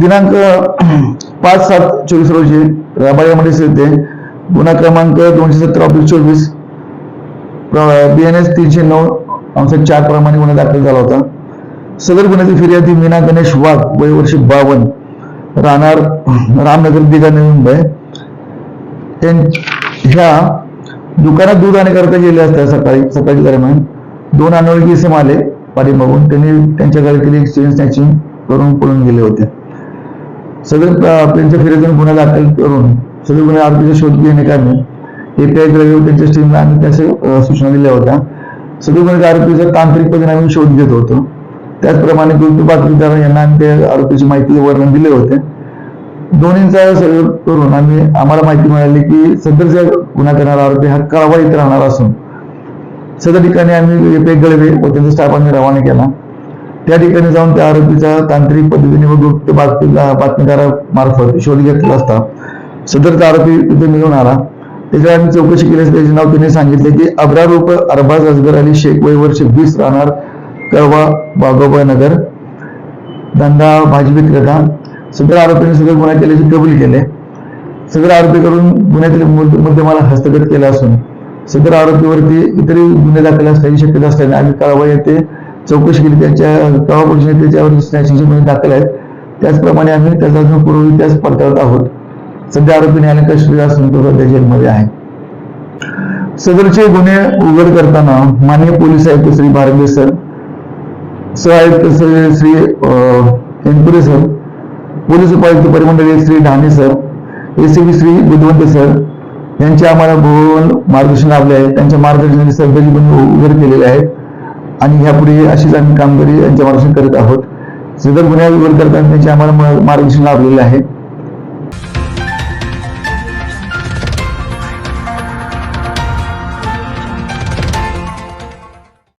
दिनांक पाच सात चोवीस रोजी राबाळ्यामध्ये येथे गुन्हा क्रमांक दोनशे सत्तर ऑफिस चोवीस बी एन एस तीनशे नऊ आमचा चार प्रमाणे गुन्हा दाखल झाला होता. सदर गुन्ह्याची फिर्यादी मीना गणेश वाघ वय वर्ष बावन्न राहणार रामनगर दिघा नवी मुंबई. त्यां- ह्या दुकानात दूध आणण्याकरता गेले असता सकाळी सकाळी दरम्यान दोन अनोळखी इसम आले पाठीमागून. त्यांनी त्यांच्या गाडीतील एक्सचेंज स्नॅचिंग करून पळून गेले होते. सदर त्यांच्या फिर्यादीने गुन्हा दाखल करून सदर गुन्हे आरोपीचा शोध घेणे कामी एपीआय द्रव्य त्यांच्या टीमला आम्ही त्याच्या सूचना दिल्या होत्या. सदर गुन्हे आरोपीचा तांत्रिक पद्धतीने आम्ही शोध घेत होतो. त्याचप्रमाणे गुप्त बातमीदार यांना आम्ही त्या आरोपीची माहिती वर्णन दिले होते. दोन्हींचा सहयोग करून आम्ही आम्हाला माहिती मिळाली की सदरचा गुन्हा करणारा आरोपी हा कळवा इथे राहणार असून सदर ठिकाणी आम्ही एपीआय गळवे व त्यांचा स्टाफ आम्ही रवाना केला. त्या ठिकाणी जाऊन त्या आरोपीचा तांत्रिक पद्धतीने व गुप्त बातमी बातमीदारामार्फत शोध घेतला असता सदरचा आरोपी तिथे मिळून आला. त्याच्यावर आम्ही चौकशी केल्यास त्याचे नाव त्यांनी सांगितले की अब्रार रूप अरबाज अजगर अली शेख वय वर्ष वीस राहणार कळवा बागोबा नगर धंदा भाजी विक्रेता सदर आरोपीने सगळे गुन्हा केल्याचे कबूल केले. सदर आरोपीकडून गुन्ह्यातील मुद्द- मुद्देमाला हस्तगत केला असून सदर आरोपीवरती इतरही गुन्हे दाखल असल्याची शक्यता असल्याने आम्ही कळवा येथे चौकशी केली त्याच्या कळवा पोलिसांनी त्याच्यावर स्नॅचिंगमध्ये गुन्हे दाखल आहेत. त्याचप्रमाणे आम्ही त्याचा अजून पूर्व इतिहास पडताळत आहोत. सध्या आरोपी न्यायालय कस्टडी असून तो सध्या जेलमध्ये आहे. सदरचे गुन्हे उघड करताना माननीय पोलीस आयुक्त श्री भारद्वाज सर सहआयुक्त श्री श्री अं, एनपुरे सर पोलीस उपायुक्त परिमंडळीय Shri Dhane sir A C B Shri Budhwant sir यांचे आम्हाला भूगोल मार्गदर्शन लाभले आहे. त्यांच्या मार्गदर्शनाने सदरची गुन्हे उघड केलेले आहेत आणि ह्यापुढे अशीच आम्ही कामगिरी यांच्या मार्गदर्शन करत आहोत. सदर गुन्ह्यावर करताना त्यांचे आम्हाला मार्गदर्शन लाभलेले आहे.